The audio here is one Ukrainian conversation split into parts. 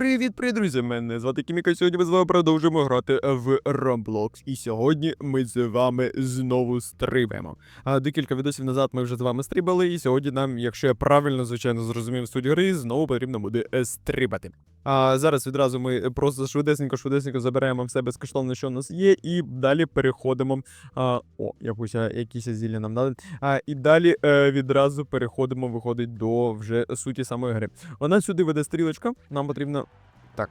Привіт, привіт, друзі! Мене звати Кіміка. Сьогодні ми з вами продовжуємо грати в Roblox. І сьогодні ми з вами знову стрибаємо. А декілька відосів назад ми вже з вами стрибали, і сьогодні нам, якщо я правильно, звичайно, зрозумів суть гри, знову потрібно буде е, стрибати. А зараз відразу ми просто швидесенько, швидесенько забираємо все безкоштовне, що у нас є, і далі переходимо. А, о, якусь якісь зілля нам дали. А, і далі е, відразу переходимо, виходить до вже суті самої гри. Вона сюди веде стрілочка. Нам потрібно. Так.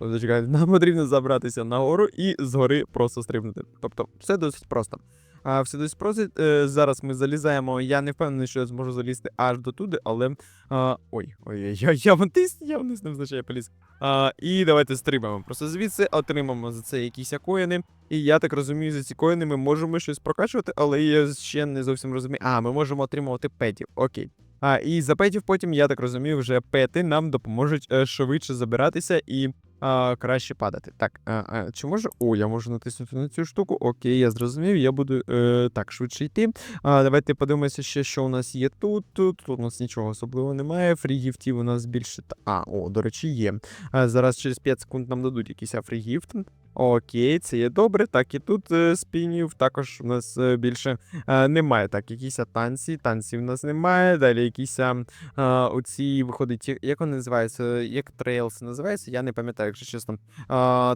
Зачекайте, нам потрібно забратися нагору і згори просто стрибнути. Тобто, все досить просто. Досить просто. Е, зараз ми залізаємо. Я не впевнений, що я зможу залізти аж до туди, але. А, ой, ой, я, я вниз, я вниз невзначай поліз. А, і давайте стрибаємо. Просто звідси отримаємо за це якісь коїни. І я так розумію, за ці коїни ми можемо щось прокачувати, але я ще не зовсім розумію. А, ми можемо отримувати петів. Окей. А, і за петів потім, я так розумію, вже пети нам допоможуть е, швидше забиратися і а, краще падати. Так, а, а, чи може. О, я можу натиснути на цю штуку. Окей, я зрозумів, я буду е, так швидше йти. А, давайте подивимося ще, що у нас є тут. Тут, у нас нічого особливого немає. Фрігіфтів у нас більше. А, о, до речі, є. А, зараз через 5 секунд нам дадуть якийсь фрігіфт. Окей, це є добре. Так, і тут е, спінів також у нас е, більше е, немає. Так, якісь танці, танців у нас немає. Далі якісь а, оці виходить, як вони називаються, як трейлс називається, я не пам'ятаю, якщо чесно. Е,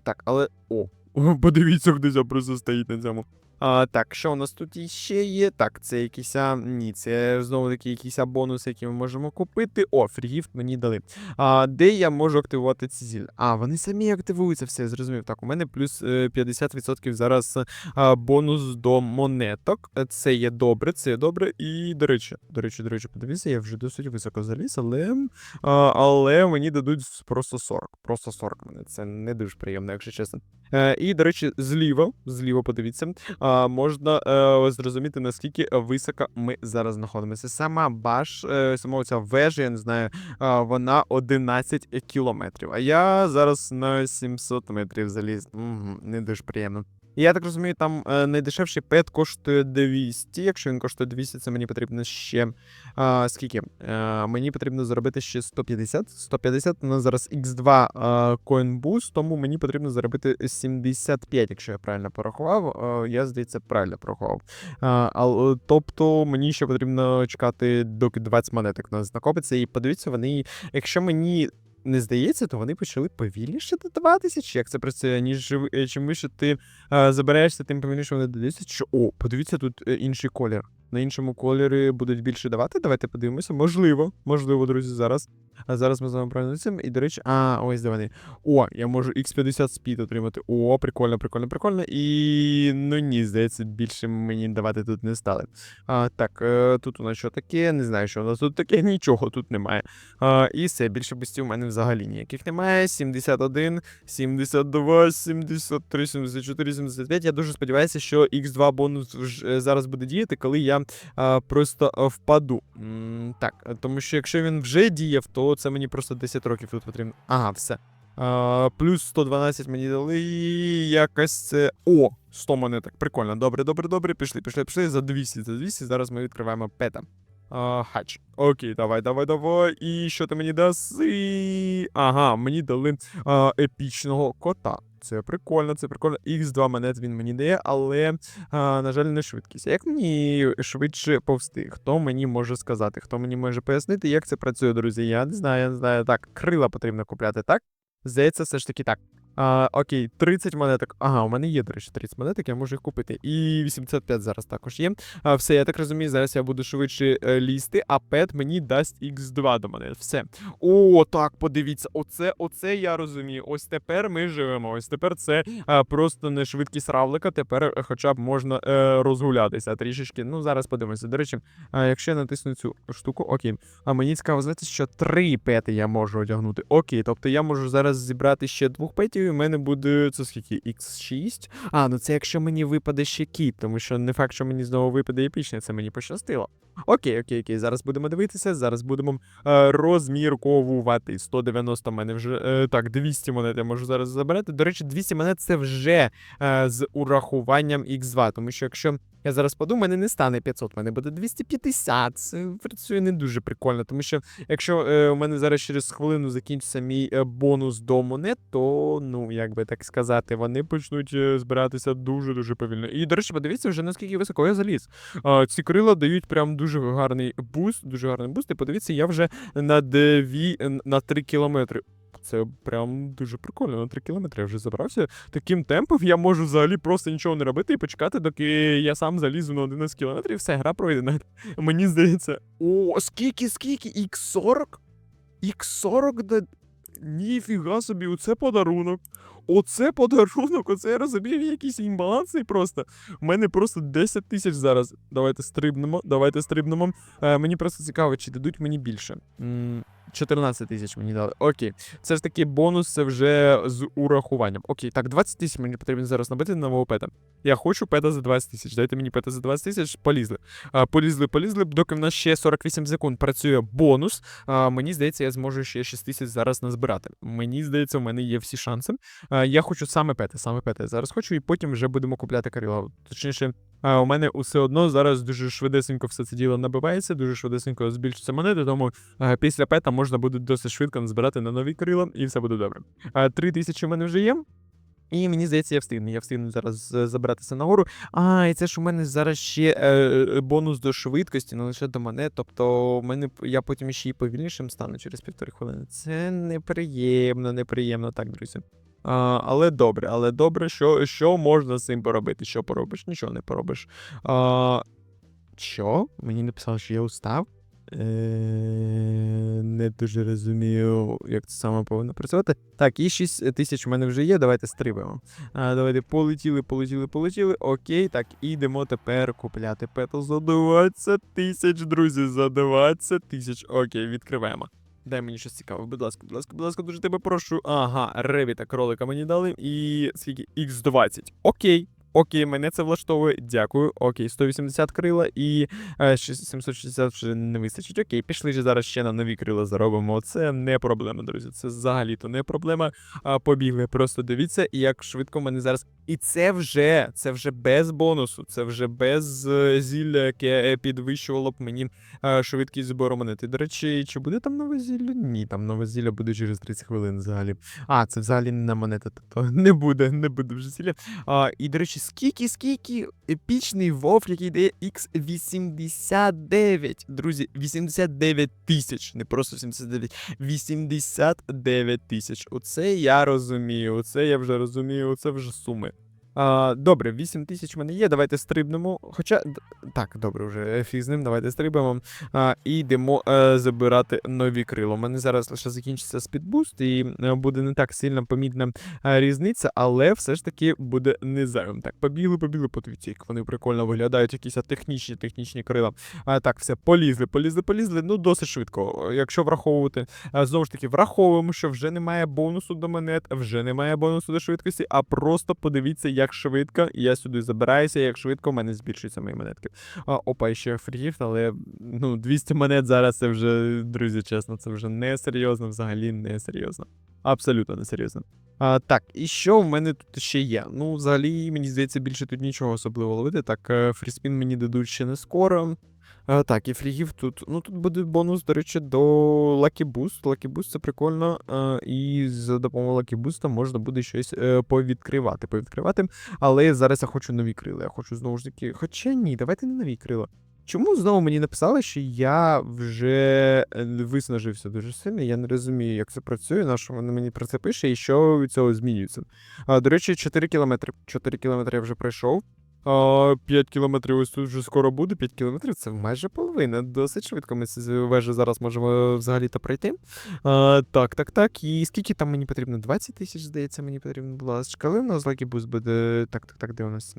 так, але. О, подивіться, куди просто стоїть на цьому. А, так, що у нас тут іще є? Так, це якісь. Ні, це знову таки якісь бонуси, які ми можемо купити. О, фрігіфт мені дали. А, де я можу активувати ці зілля? А, вони самі активуються, все, зрозумів. Так, у мене плюс е, 50% зараз а, бонус до монеток. Е, Це є добре, це є добре. І, до речі, до речі, до речі, подивіться, я вже досить високо заліз, але, а, але мені дадуть просто 40. Просто 40 мене. Це не дуже приємно, якщо чесно. Е, і, до речі, зліва, зліва, подивіться, а, можна е, зрозуміти, наскільки високо ми зараз знаходимося. Сама баш, е, сама ця вежа, я не знаю, вона 11 кілометрів. А я зараз на 700 метрів заліз. Угу, не дуже приємно. Я так розумію, там е, найдешевший пет коштує 200. Якщо він коштує 200, це мені потрібно ще. А, скільки? Е, мені потрібно заробити ще 150. 150 у зараз X2 е, Coin тому мені потрібно заробити 75, якщо я правильно порахував. Е, я, здається, правильно порахував. А, тобто мені ще потрібно чекати, доки 20 монеток у нас накопиться. І подивіться, вони, якщо мені не здається, то вони почали повільніше додаватися, чи як це працює, ніж ви- е, чим вище ти е, забираєшся, тим повільніше вони додаються. Що о, подивіться, тут е, інший колір. На іншому кольорі будуть більше давати. Давайте подивимося. Можливо, можливо, друзі, зараз. А зараз ми з вами проаналізуємо. І, до речі, а, ось вони. О, я можу X50 спід отримати. О, прикольно, прикольно, прикольно. І ну ні, здається, більше мені давати тут не стали. А, так, е, тут у нас що таке? Не знаю, що у нас тут таке, нічого тут немає. А, і все, більше бустів у мене взагалі ніяких немає. 71, 72, 73, 74, 75. Я дуже сподіваюся, що X2 бонус вже зараз буде діяти, коли я а, просто а, впаду. М, так, е, тому що якщо він вже діяв, то це мені просто 10 років тут потрібно. Ага, все. А, плюс 112 мені дали. і Якось це. О! 100 монеток. Прикольно. Добре, добре, добре. Пішли, пішли, пішли. За 200, за 200. Зараз ми відкриваємо пета. А, хач. Окей, давай, давай, давай. І що ти мені даси? Ага, мені дали а, епічного кота. Це прикольно, це прикольно. X2 монет він мені дає, але, а, на жаль, не швидкість. Як мені швидше повсти? Хто мені може сказати? Хто мені може пояснити, як це працює, друзі? Я не знаю, я не знаю. Так, крила потрібно купляти, так? Здається, все ж таки так. А, окей, 30 монеток. Ага, у мене є, до речі, 30 монеток, я можу їх купити. І 85 зараз також є. А, все, я так розумію, зараз я буду швидше е, лізти, а пет мені дасть X2 до мене. Все. О, так, подивіться, оце, оце я розумію. Ось тепер ми живемо. Ось тепер це а, просто не швидкість равлика. Тепер е, хоча б можна е, розгулятися трішечки. Ну, зараз подивимося. До речі, а, якщо я натисну цю штуку, окей. А мені цікаво знати, що три пети я можу одягнути. Окей, тобто я можу зараз зібрати ще двох петів, і в мене буде це скільки? X6? А, ну це якщо мені випаде ще кіт, тому що не факт, що мені знову випаде епічне, це мені пощастило. Окей, окей, окей. Зараз будемо дивитися. Зараз будемо е, розмірковувати. 190 мене вже. Е, так, 200 монет я можу зараз забирати. До речі, 200 монет це вже е, з урахуванням X2. Тому що якщо я зараз подумаю, мене не стане 500, в мене буде 250. Це працює не дуже прикольно. Тому що якщо е, у мене зараз через хвилину закінчиться мій е, бонус до монет, то, ну, як би так сказати, вони почнуть е, збиратися дуже-дуже повільно. І, до речі, подивіться вже наскільки високо я заліз. А, ці крила дають прям дуже гарний буст, дуже гарний буст. І подивіться, я вже на 2, на 3 кілометри. Це прям дуже прикольно. На 3 кілометри я вже забрався. Таким темпом я можу взагалі просто нічого не робити і почекати, доки я сам залізу на 11 кілометрів, все, гра пройдена. Мені здається. О, скільки, скільки? Х40? Х40 да. Ніфіга собі, оце подарунок. Оце подарунок, оце я розумію, якісь імбаланси просто. У мене просто 10 тисяч зараз. Давайте стрибнемо, давайте стрибнемо. Е, мені просто цікаво, чи дадуть мені більше. М, 14 тисяч мені дали. Окей. Це ж таки бонус, це вже з урахуванням. Окей, так, 20 тисяч мені потрібно зараз набити на нового пета. Я хочу пета за 20 тисяч. Дайте мені пета за 20 тисяч, полізли. А, полізли, полізли, доки в нас ще 48 секунд працює бонус. А, мені здається, я зможу ще 6 тисяч зараз назбирати. Мені здається, у мене є всі шанси. А, я хочу саме пети, саме пети. я Зараз хочу, і потім вже будемо купляти каріла. Точніше, а, у мене усе одно зараз дуже швидесенько все це діло набивається, дуже швидесенько збільшуються монети, тому а, після пета можна буде досить швидко назбирати на нові каріла, і все буде добре. А, 3 тисячі в мене вже є. І мені здається, я встигну. Я встигну зараз е, забратися нагору. А, і це ж у мене зараз ще е, е, бонус до швидкості, не лише до. Тобто, в мене я потім ще й повільнішим стану через півтори хвилини. Це неприємно, неприємно, так, друзі. Але добре, але добре, що, що можна з цим поробити? Що поробиш? Нічого не поробиш. А, що? Мені написали, що я устав. Е, не дуже розумію, як це саме повинно працювати. Так, і 6 тисяч у мене вже є. Давайте стрибаємо. А, давайте полетіли, полетіли, полетіли. Окей, так, ідемо тепер купляти петл за 20 тисяч, друзі, за 20 тисяч. Окей, відкриваємо. Дай мені щось цікаве, будь ласка, будь ласка, будь ласка, дуже тебе прошу. Ага, ревіта кролика мені дали. І скільки? Х20. Окей. Окей, мене це влаштовує. Дякую. Окей, 180 крила і е, 760 вже не вистачить. Окей, пішли ж зараз ще на нові крила заробимо. Це не проблема, друзі. Це взагалі-то не проблема. А, побігли. Просто дивіться, як швидко в мене зараз. І це вже це вже без бонусу, це вже без е, зілля, яке е, підвищувало б мені е, швидкість збору монети. До речі, чи буде там нове зілля? Ні, там нове зілля буде через 30 хвилин взагалі. А, це взагалі не на монета, тобто не буде, не буде вже зілля. А, і, до речі, скільки, скільки епічний вов, який дає X89. Друзі, 89 тисяч, не просто 79, 89 тисяч. Оце я розумію, оце я вже розумію, оце вже суми. А, добре, 8 тисяч в мене є, давайте стрибнемо. Хоча. Так, добре, вже фіг з ним, давайте стрибаємо. А, і йдемо е, забирати нові крила. У мене зараз лише закінчиться спідбуст, і е, буде не так сильно помітна е, різниця, але все ж таки буде не зайвим. Так, побігли, побігли, подивіться, як вони прикольно виглядають, якісь технічні, технічні крила. А, так, все, полізли, полізли, полізли. Ну, досить швидко. Якщо враховувати, а, знову ж таки, враховуємо, що вже немає бонусу до монет, вже немає бонусу до швидкості, а просто подивіться, як швидко я сюди забираюся, як швидко в мене збільшуються мої монетки. А, опа, ще фрігіфт, але ну, 200 монет зараз це вже, друзі, чесно, це вже не серйозно, взагалі не серйозно. Абсолютно не серйозно. А, так, і що в мене тут ще є? Ну, взагалі, мені здається, більше тут нічого особливого ловити. Так, е, фріспін мені дадуть ще не скоро. А, так, і фрігів тут. Ну, тут буде бонус, до речі, до Lucky Boost. Lucky Boost це прикольно. І за допомогою Lucky Boost можна буде щось е, повідкривати. повідкривати. Але зараз я хочу нові крила. Я хочу знову ж таки. Хоча ні, давайте не нові крила. Чому знову мені написали, що я вже е, виснажився дуже сильно? Я не розумію, як це працює, на що воно мені про це пише і що від цього змінюється. До речі, 4 кілометри. 4 кілометри я вже пройшов. А, 5 кілометрів ось тут вже скоро буде. 5 кілометрів це майже половина. Досить швидко ми ці вежі зараз можемо взагалі-то пройти. А, так, так, так. І скільки там мені потрібно? 20 тисяч, здається, мені потрібно була. Коли в нас лакібус буде. Так, так, так, де у нас?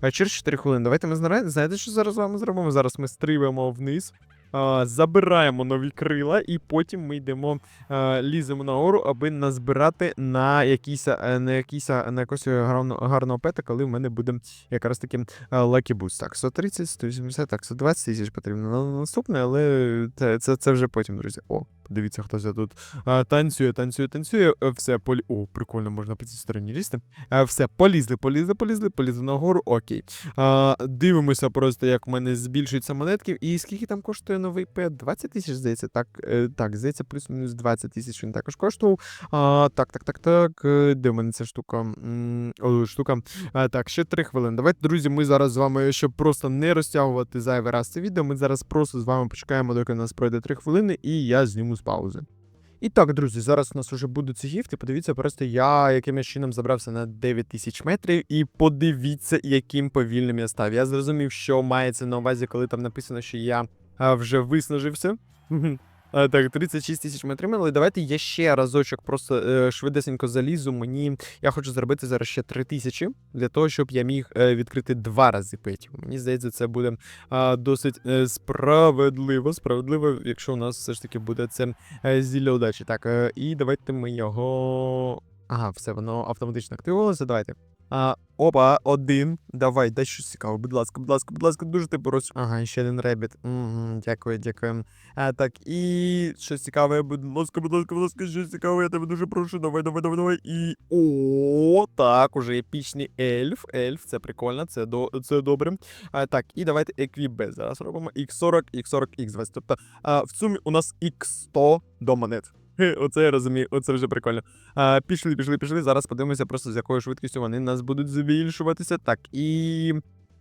А через 4 хвилини. Давайте ми знаєте, що зараз з вами зробимо? Зараз ми стрибаємо вниз. Забираємо нові крила, і потім ми йдемо, ліземо на гору, аби назбирати на якийсь, е, на якийсь, е, на якогось гарно, гарного пета, коли в мене буде якраз таки Boost. Так, 130, 180, так, 120 тисяч потрібно на наступне, але це, це, це вже потім, друзі. О, подивіться, хтось тут танцює, танцює, танцює. Е, Все, полі... О, прикольно, можна по цій стороні лізти. А, все, полізли, полізли, полізли, полізли нагору, окей. А, дивимося просто, як в мене збільшується монетків. І скільки там коштує новий пет? 20 тисяч, здається. Так, е, так, здається, плюс-мінус 20 тисяч він також коштував. А, так, так, так, так. е, Де в мене ця штука? О, штука. А, так, ще 3 хвилини. Давайте, друзі, ми зараз з вами, щоб просто не розтягувати зайвий раз це відео, ми зараз просто з вами почекаємо, доки у нас пройде 3 хвилини, і я зніму з паузи. І так, друзі, зараз у нас вже будуть ці гіфти. Подивіться, просто я якимось чином забрався на 9 тисяч метрів, і подивіться, яким повільним я став. Я зрозумів, що мається на увазі, коли там написано, що я вже виснажився. А, так, 36 тисяч ми отримали. Давайте я ще разочок просто е, швидесенько залізу. Мені я хочу зробити зараз ще 3 тисячі для того, щоб я міг е, відкрити два рази петів. Мені здається, це буде досить е, справедливо. Справедливо, якщо у нас все ж таки буде це е, зілля удачі. Так, е, і давайте ми його. Ага, все, воно автоматично активувалося. Давайте. А, опа, один. Давай, дай щось цікаве. Будь ласка, будь ласка, будь ласка, дуже ти прошу. Ага, ще один ребіт. Угу, дякую, дякую. А, так, і щось цікаве, будь ласка, будь ласка, будь ласка, щось цікаве, я тебе дуже прошу. Давай, давай, давай, давай. І. О, так, уже епічний ельф. Ельф, це прикольно, це до це добре. А, так, і давайте еквібе. Зараз робимо X40, X40, X20. Тобто, а, в сумі у нас X100 до монет. Оце я розумію, оце вже прикольно. А, пішли, пішли, пішли. Зараз подивимося просто з якою швидкістю вони нас будуть збільшуватися. Так, і.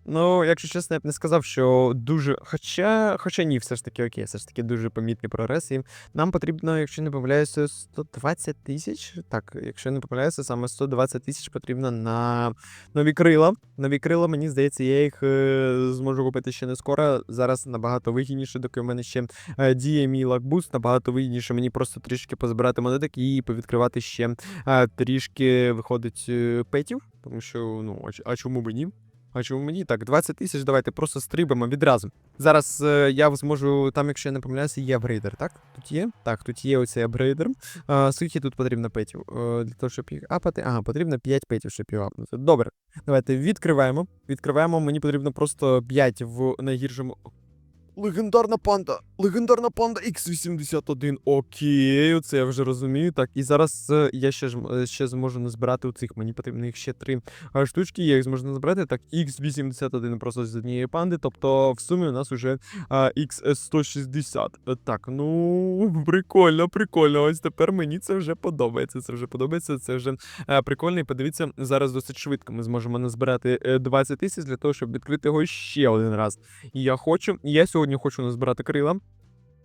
Ну, якщо чесно, я б не сказав, що дуже. Хоча, хоча ні, все ж таки окей, все ж таки дуже помітний прогрес. І нам потрібно, якщо не помиляюся, 120 тисяч. Так, якщо не помиляюся, саме 120 тисяч потрібно на нові крила. Нові крила, мені здається, я їх е, зможу купити ще не скоро. Зараз набагато вигідніше, доки в мене ще е, діє мій лакбуст, набагато вигідніше мені просто трішки позбирати монеток і повідкривати ще е, трішки виходить петів, тому що ну а а чому б ні? А чому мені так? 20 тисяч, давайте просто стрибаємо відразу. Зараз е, я зможу, там, якщо я не помиляюся, є апгрейдер, так? Тут є? Так, тут є оцей апгрейдер. А, скільки тут потрібно петів? Е, для того, щоб їх апати. Ага, потрібно 5 петів, щоб їх апнути. Добре. Давайте відкриваємо. Відкриваємо. Мені потрібно просто 5 в найгіршому. Легендарна панда. Легендарна панда X81. Окей, це я вже розумію. Так, і зараз е, я ще е, ще зможу назбирати у цих. Мені потрібно їх ще три а, штучки. Я їх зможу назбирати. Так, X81 просто з однієї панди. Тобто в сумі у нас вже а, X160. Е, Так, ну прикольно, прикольно. Ось тепер мені це вже подобається. Це вже подобається. Це вже е, прикольно. І подивіться, зараз досить швидко ми зможемо назбирати е, 20 тисяч для того, щоб відкрити його ще один раз. Я хочу, я сьогодні хочу назбирати крила.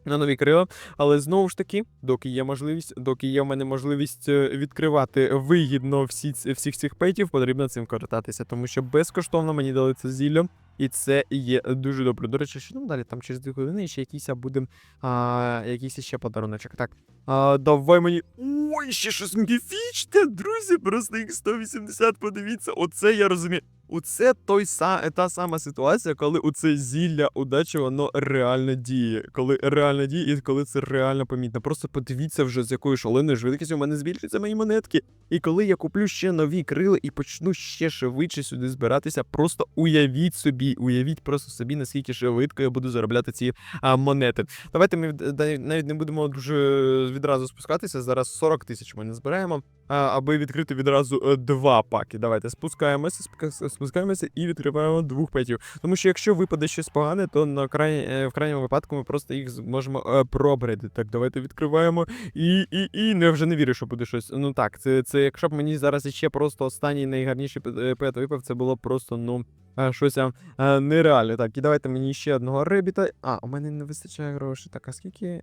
На нові крила, але знову ж таки, доки є можливість, доки є в мене можливість е, відкривати вигідно всі всіх цих петів, потрібно цим користатися, тому що безкоштовно мені дали це зілля, і це є дуже добре. До речі, що там далі? Там через 2 години ще якийсь буде а, якийсь ще подаруночок. Так. А, давай мені. Ой, ще щось міфічне, друзі, просто їх 180, подивіться, оце я розумію. Оце той са, та сама ситуація, коли оце зілля удачі, воно реально діє. Коли реально діє і коли це реально помітно. Просто подивіться вже, з якою шаленою швидкістю у мене збільшуються мої монетки. І коли я куплю ще нові крила і почну ще швидше сюди збиратися, просто уявіть собі, уявіть просто собі, наскільки швидко я буду заробляти ці а, монети. Давайте ми да- навіть не будемо дуже відразу спускатися. Зараз 40 тисяч ми не збираємо, аби відкрити відразу е, два паки. Давайте спускаємося, спускаємося і відкриваємо двох петів. Тому що якщо випаде щось погане, то на край... е, в крайньому випадку ми просто їх зможемо е, пробрити. Так, давайте відкриваємо. І, і, і не вже не вірю, що буде щось. Ну так, це, це якщо б мені зараз іще просто останній найгарніший пет- випав, це було просто, ну. Щось а, нереальне. Так, і давайте мені ще одного ребіта. А, у мене не вистачає грошей. Так, а скільки.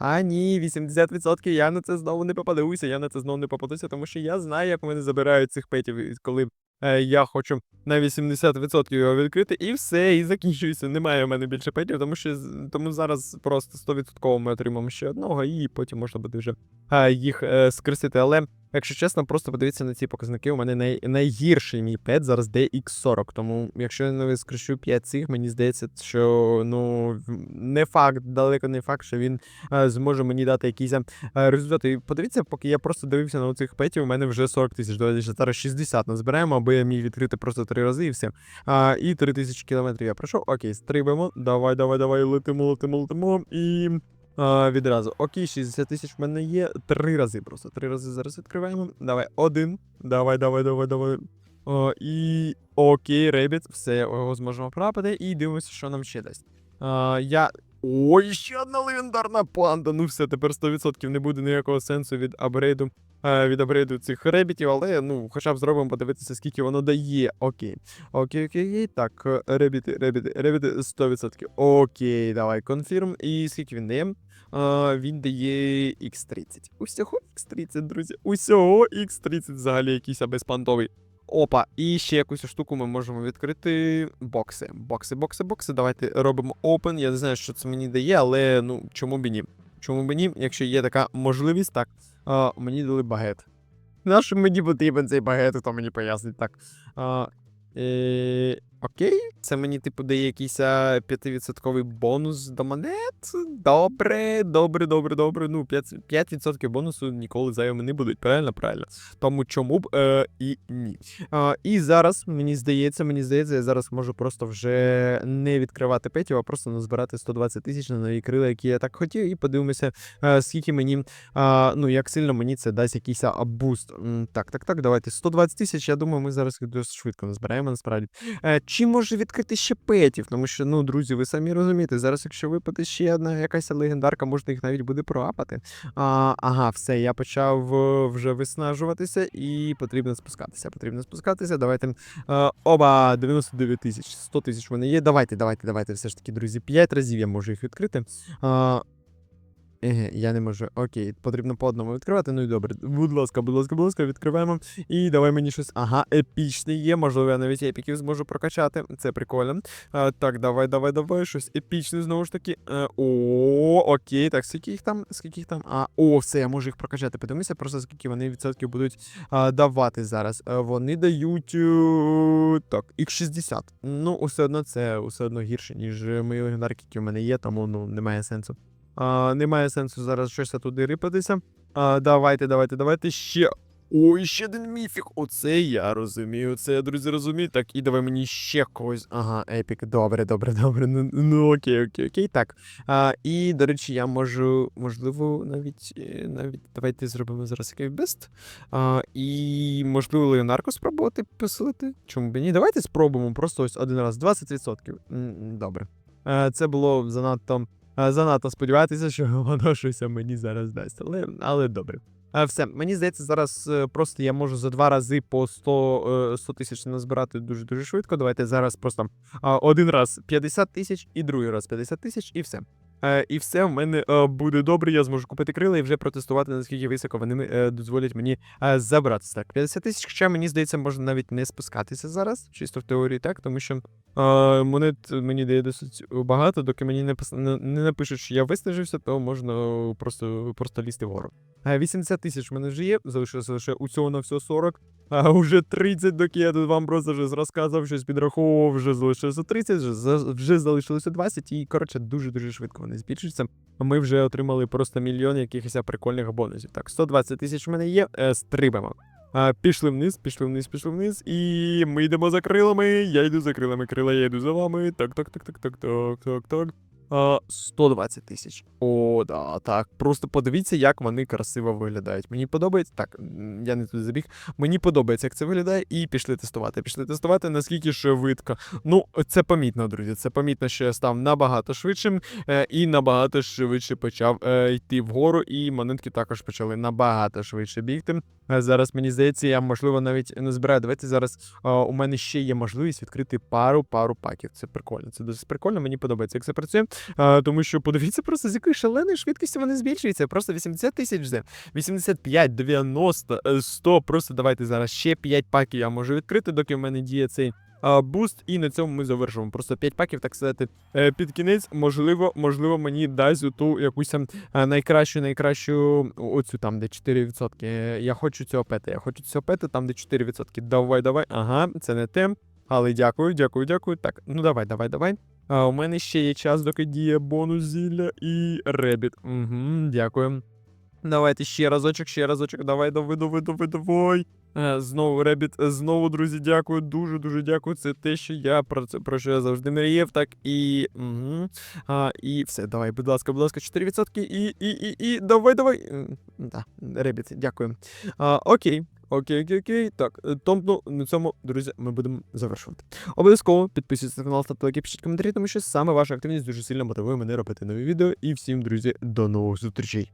А, ні, 80% я на це знову не попадуся, я на це знову не попадуся, тому що я знаю, як мене забирають цих петів, коли е, я хочу на 80% його відкрити, і все, і закінчується. Немає в мене більше петів, тому що тому зараз просто 100% ми отримаємо ще одного, і потім можна буде вже е, їх е, скрестити. Але Якщо чесно, просто подивіться на ці показники. У мене най... найгірший мій пет зараз DX40. Тому, якщо я не вискрещу 5 цих, мені здається, що ну не факт, далеко не факт, що він е, зможе мені дати якісь е, результати. І подивіться, поки я просто дивився на цих петів, у мене вже 40 тисяч. Давайте зараз 60 назбираємо, аби я міг відкрити просто три рази і все. А, і 3 тисячі кілометрів я пройшов. Окей, стрибаємо. Давай, давай, давай, летимо, летимо, летимо. І. Відразу. Окей, 60 тисяч в мене є. Три рази просто. Три рази зараз відкриваємо. Давай, один. Давай, давай, давай, давай. О, і окей, ребіт, все, його зможемо прапати. І дивимося, що нам ще дасть. Я. Ой, ще одна легендарна панда. Ну все, тепер 100% не буде ніякого сенсу від апгрейду. е, Від апгрейду цих ребітів, але ну, хоча б зробимо подивитися, скільки воно дає. Окей. Окей, окей. Так, ребіти, ребіти, ребіти 100%. Окей, давай, конфірм. І скільки він дає? Він дає X30. Усього X30, друзі. Усього X30 взагалі якийсь безпантовий. Опа, і ще якусь штуку ми можемо відкрити. Бокси. Бокси, бокси, бокси. Давайте робимо open. Я не знаю, що це мені дає, але ну чому б ні? Чому б ні, якщо є така можливість, так. А, мені дали багет. Нащо мені потрібен цей багет, хто мені пояснить так. А, е, окей, це мені, типу, дає якийсь 5% бонус до монет. Добре, добре, добре, добре. Ну, 5%, 5% бонусу ніколи зайвими не будуть. Правильно, правильно. Тому чому б е, і ні. А, і зараз, мені здається, мені здається, я зараз можу просто вже не відкривати петів, а просто назбирати 120 тисяч на нові крила, які я так хотів, і подивимося, е, скільки мені, а, ну, як сильно мені це дасть якийсь буст. Так, так, так, давайте. 120 тисяч, я думаю, ми зараз досить швидко назбираємо, насправді. Е, Чи може відкрити ще петів? Тому що, ну, друзі, ви самі розумієте, зараз, якщо випаде ще одна якась легендарка, можна їх навіть буде проапати. А, ага, все, я почав е, вже виснажуватися і потрібно спускатися. Потрібно спускатися. Давайте. Е, оба, 99 тисяч, 100 тисяч в мене є. Давайте, давайте, давайте. Все ж таки, друзі, 5 разів я можу їх відкрити. А, Я не можу. Окей, потрібно по одному відкривати. Ну і добре. Будь ласка, будь ласка, будь ласка, відкриваємо. І давай мені щось. Ага, епічне є. Можливо, я навіть епіків зможу прокачати. Це прикольно. А, так, давай, давай, давай. Щось епічне знову ж таки. Е, о, окей. Так, скільки їх там? Скільки їх там? А, о, все, я можу їх прокачати. Подивимося, просто скільки вони відсотків будуть а, давати зараз. Е, вони дають. е, так, їх 60. Ну, усе одно це усе одно гірше, ніж мої легендарки, які в мене є, тому ну немає сенсу. А, немає сенсу зараз щось туди рипатися. А, давайте, давайте, давайте ще. Ой, ще один міфік. Оце я розумію. Це я, друзі, розумію. Так, і давай мені ще когось. Ага, епік. Добре, добре, добре. Ну, ну окей, окей, окей. Так. А, і, до речі, я можу, можливо, навіть. е, навіть давайте зробимо зараз який бест. А, і, можливо, Леонарко спробувати посилити. Чому б ні? Давайте спробуємо просто ось один раз. 20%. Добре. Е, Це було занадто. Занадто сподіватися, що воно щось мені зараз дасть. Але, але добре. Все, мені здається, зараз е, просто я можу за два рази по 100 е, 100 тисяч назбирати дуже-дуже швидко. Давайте зараз просто один раз 50 тисяч і другий раз 50 тисяч, і все. Е, І все в мене е, буде добре. Я зможу купити крила і вже протестувати, наскільки високо вони е, дозволять мені забратися. Так, 50 тисяч, хоча мені здається, можна навіть не спускатися зараз, чисто в теорії, так, тому що монет мені дає досить багато, доки мені не, не, напишуть, що я виснажився, то можна просто, просто лізти вгору. Е, 80 тисяч в мене вже є, залишилося лише усього на всього 40. А вже 30, доки я тут вам просто вже розказав, щось підраховував, вже залишилося 30, вже, за- вже залишилося 20, і коротше дуже-дуже швидко вони збільшуються. Ми вже отримали просто мільйон якихось прикольних бонусів. Так, 120 тисяч в мене є, е, стрибаємо. Пішли вниз, пішли вниз, пішли вниз, і ми йдемо за крилами. Я йду за крилами, крила, я йду за вами. Так, так, так, так, так, так, так, так. А, 120 тисяч. О, да, так. Просто подивіться, як вони красиво виглядають. Мені подобається. Так, я не туди забіг. Мені подобається, як це виглядає, і пішли тестувати. Пішли тестувати, наскільки швидко. Ну, це помітно, друзі. Це помітно, що я став набагато швидшим е, і набагато швидше почав е, йти вгору, і монетки також почали набагато швидше бігти. Е, Зараз мені здається, я можливо навіть не збираю. Давайте зараз е, у мене ще є можливість відкрити пару пару паків. Це прикольно. Це досить прикольно. Мені подобається, як це працює. Е, тому що подивіться просто з якою шаленою швидкістю вони збільшуються. Просто 80 тисяч вже. 85, 90, е, 100. Просто давайте зараз ще 5 паків я можу відкрити, доки в мене діє цей буст, і на цьому ми завершимо. Просто 5 паків, так сказати, е, під кінець. Можливо, можливо, мені дасть ту якусь е, найкращу, найкращу оцю там, де 4%. Е, Я хочу цього пети. Я хочу цього пети, там, де 4%. Давай, давай. Ага, це не те. Але дякую, дякую, дякую. Так, ну давай, давай, давай. А, у мене ще є час, доки діє бонус зілля і ребіт. Угу, дякую. Давайте ще разочок, ще разочок. Давай, давай, давай, давай, давай. Е, Знову ребіт, знову, друзі, дякую, дуже дуже дякую. Це те, що я про це про що я завжди мріяв. Так і. Угу. А, і все, давай, будь ласка, будь ласка, 4% і, і, і, і, давай, давай. Да, ребіт, дякую. А, окей. Окей, окей, окей. Так, е, тому на цьому, друзі, ми будемо завершувати. Обов'язково підписуйтесь на канал, ставте лайки, пишіть коментарі, тому що саме ваша активність дуже сильно мотивує мене робити нові відео. І всім, друзі, до нових зустрічей.